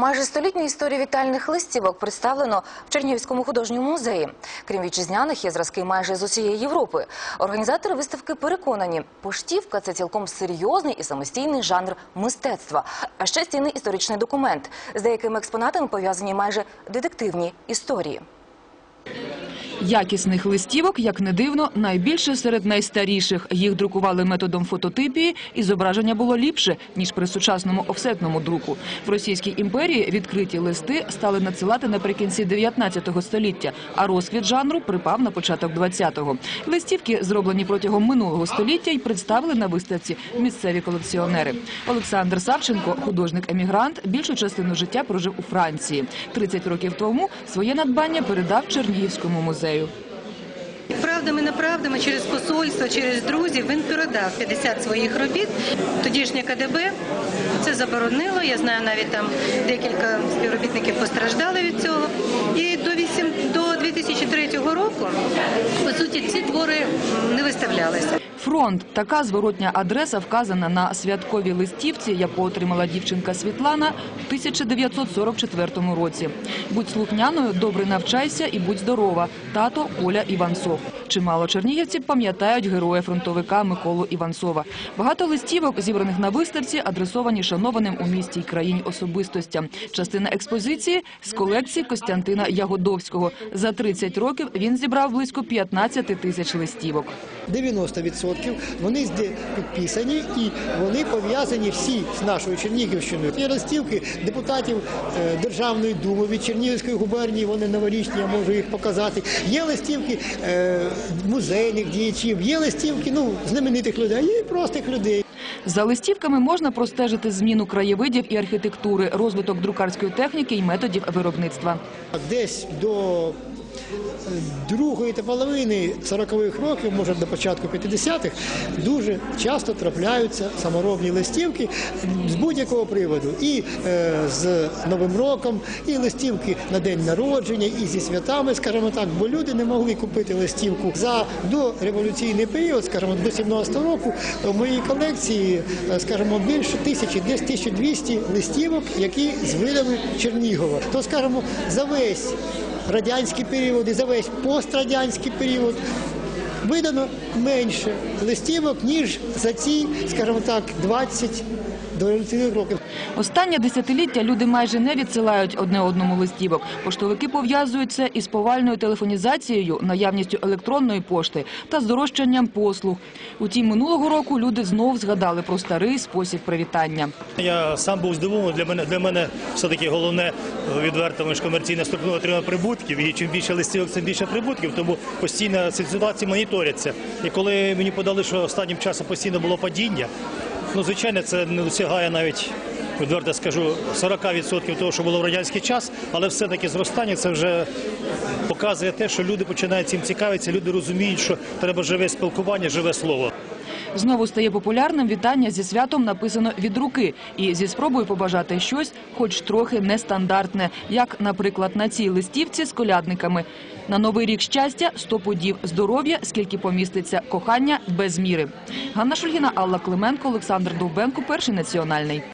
Майже столітню історію вітальних листівок представлено в Чернігівському художньому музеї. Крім вітчизняних, є зразки майже з усієї Європи. Організатори виставки переконані, поштівка це цілком серйозний і самостійний жанр мистецтва, а ще цінний історичний документ. З деякими експонатами пов'язані майже детективні історії. Якісних листівок, як не дивно, найбільше серед найстаріших. Їх друкували методом фототипії, і зображення було ліпше, ніж при сучасному офсетному друку. В Російській імперії відкриті листи стали надсилати наприкінці 19 століття, а розквіт жанру припав на початок 20-го. Листівки, зроблені протягом минулого століття, і представили на виставці місцеві колекціонери. Олександр Савченко, художник-емігрант, більшу частину життя прожив у Франції. 30 років тому своє надбання передав Чернігівському музею. Правдами, неправдами, через посольство, через друзів він передав 50 своїх робіт. Тодішнє КДБ це заборонило. Я знаю, навіть там декілька співробітників постраждали від цього. І до 8, до 2003 року, по суті, ці твори не виставлялися. Фронт – така зворотня адреса вказана на святковій листівці, яку отримала дівчинка Світлана в 1944 році. Будь слухняною, добре навчайся і будь здорова. Тато Коля Іванцов. Чимало чернігівців пам'ятають героя фронтовика Миколу Іванцова. Багато листівок, зібраних на виставці, адресовані шанованим у місті й країні особистостям. Частина експозиції з колекції Костянтина Ягодовського. За 30 років він зібрав близько 15 тисяч листівок. 90% вони зде- підписані і вони пов'язані всі з нашою Чернігівщиною. Є листівки депутатів е, Державної думи від Чернігівської губернії, вони новорічні, я можу їх показати. Є листівки е, музейних діячів, є листівки ну, знаменитих людей, є і простих людей. За листівками можна простежити зміну краєвидів і архітектури, розвиток друкарської техніки і методів виробництва. Десь до другої та половини 40-х років, може до початку 50-х, дуже часто трапляються саморобні листівки з будь-якого приводу. І е, з Новим роком, і листівки на день народження, і зі святами, скажімо так, бо люди не могли купити листівку за дореволюційний період, скажімо, до 17-го року. В моїй колекції, е, скажімо, більше тисячі, десь 1200 листівок, які з видами Чернігова. То, скажімо, за весь радянський період і за весь пострадянський період видано менше листівок, ніж за ці, скажімо так, 20 дореволюційних років. Останнє десятиліття люди майже не відсилають одне одному листівок. Поштовики пов'язують це із повальною телефонізацією, наявністю електронної пошти та здорожчанням послуг. Утім, минулого року люди знов згадали про старий спосіб привітання. Я сам був здивований. Для мене для мене все таки головне е, відверто ж комерційна структура отримує прибутків. І чим більше листівок, тим більше прибутків. Тому постійно ці ситуації моніторяться. І коли мені подали, що останнім часом постійно було падіння, ну звичайно, це не досягає навіть. Відверто скажу 40% того, що було в радянський час, але все-таки зростання це вже показує те, що люди починають цим цікавитися, люди розуміють, що треба живе спілкування, живе слово. Знову стає популярним вітання зі святом написано від руки і зі спробою побажати щось, хоч трохи нестандартне, як, наприклад, на цій листівці з колядниками. На новий рік щастя, 100 подів, здоров'я, скільки поміститься, кохання без міри. Ганна Шульгіна, Алла Клименко, Олександр Довбенко, перший національний.